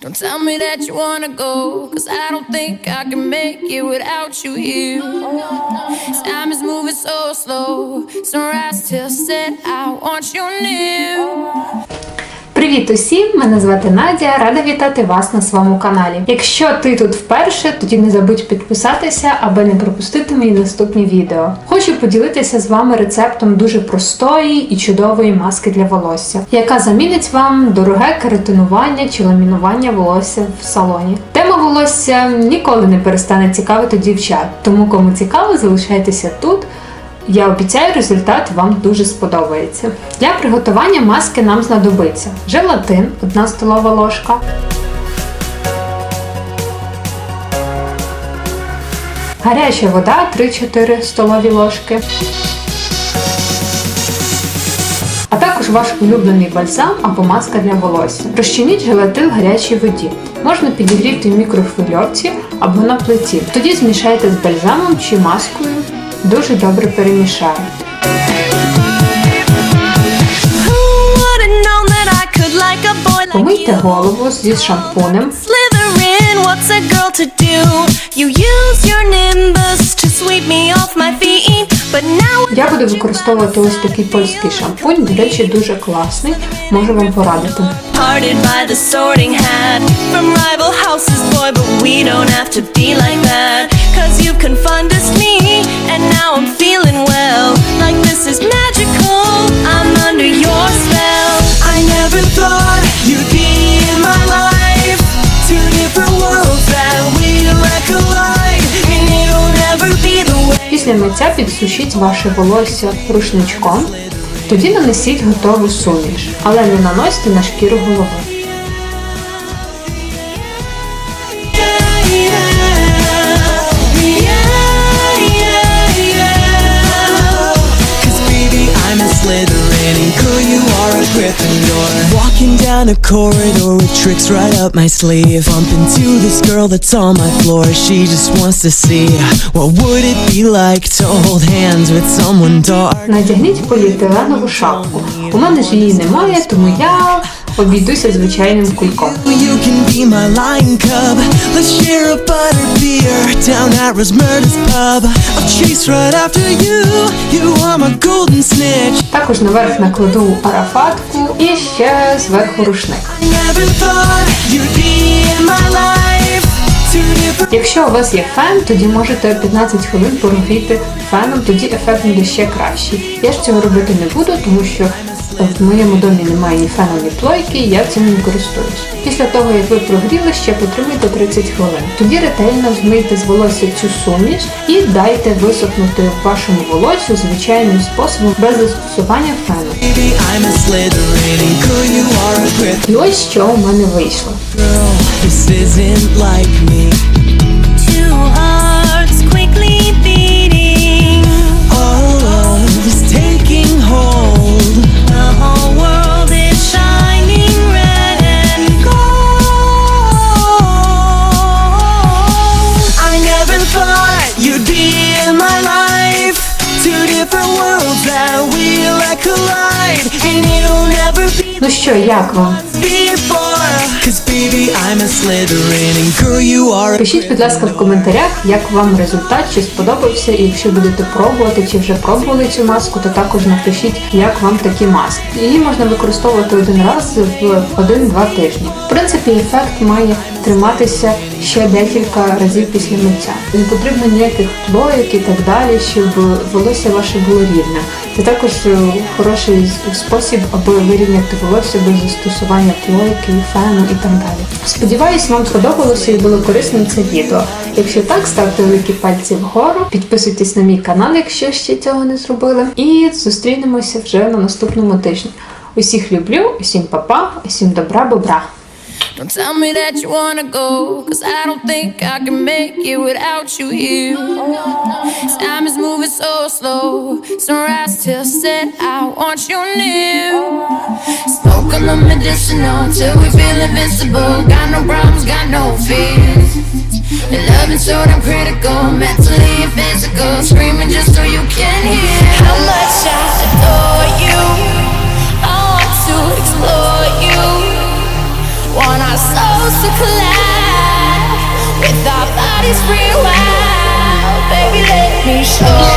Don't tell me that you wanna go, cause I don't think I can make it without you here. Time is moving so slow, sunrise till set, I want you near. Привіт усім! Мене звати Надя. Рада вітати вас на своєму каналі. Якщо ти тут вперше, тоді не забудь підписатися, аби не пропустити мої наступні відео. Хочу поділитися з вами рецептом дуже простої і чудової маски для волосся, яка замінить вам дороге кератинування чи ламінування волосся в салоні. Тема волосся ніколи не перестане цікавити дівчат, тому кому цікаво, залишайтеся тут. Я обіцяю, результат вам дуже сподобається. Для приготування маски нам знадобиться желатин 1 столова ложка, гаряча вода 3-4 столові ложки, а також ваш улюблений бальзам або маска для волосся. Розчиніть желатин в гарячій воді. Можна підігріти в мікрохвильовці або на плиті. Тоді змішайте з бальзамом чи маскою. Дуже добре like Помийте голову зі шампунем. Я буду використовувати ось такий польський шампунь, до речі, дуже класний, можу вам порадити. boy, but we don't have to be like that. Cause you've confunded me, Після миття підсушіть ваше волосся рушничком, тоді нанесіть готову суміш, але не наносьте на шкіру голови. Girl, you Gryffindor. Walking down a corridor with tricks right up my sleeve. Bump into this girl that's on my floor. She just wants to see what would it be like to hold hands with someone dark. Надягніть поліетиленову шапку. У мене ж її немає, тому я обійдуся звичайним кульком. You can be my lion cub. Let's share a butter beer down at Rosmerda's pub. I'll chase right after you. You are my golden snitch. Також наверх накладу арафатку і ще зверху рушник. Never thought you'd be in my life. Two different. Якщо у вас є фен, тоді можете 15 хвилин прогріти феном, тоді ефект буде ще кращий. Я ж цього робити не буду, тому що в моєму домі немає ні фену, ні плойки, я цим не користуюсь. Після того, як ви прогріли, ще потримайте 30 хвилин. Тоді ретельно змийте з волосся цю суміш і дайте висохнути вашому волосю звичайним способом без застосування фену. Girl. І ось що у мене вийшло. This isn't like me. Ну що, як вам? Пишіть, будь ласка, в коментарях, як вам результат, чи сподобався, і якщо будете пробувати, чи вже пробували цю маску, то також напишіть, як вам такі маски. Її можна використовувати один раз в один-два тижні. В принципі, ефект має триматися ще декілька разів після миття. Не потрібно ніяких плоєк і так далі, щоб волосся ваше було рівне. Це також е, хороший спосіб, аби вирівняти волосся без застосування плойки, фену і так далі. Сподіваюсь, вам сподобалося і було корисним це відео. Якщо так, ставте великі пальці вгору, підписуйтесь на мій канал, якщо ще цього не зробили. І зустрінемося вже на наступному тижні. Усіх люблю, усім па-па, усім добра, бобра. Don't tell me that you wanna go, cause I don't think I can make it without you here. Time is moving so slow, sunrise till set, I want you near. Smoke on the medicinal till we feel invincible. Got no problems, got no fears. And loving so damn critical, mentally and physical. Screaming just so you can hear how much I adore slow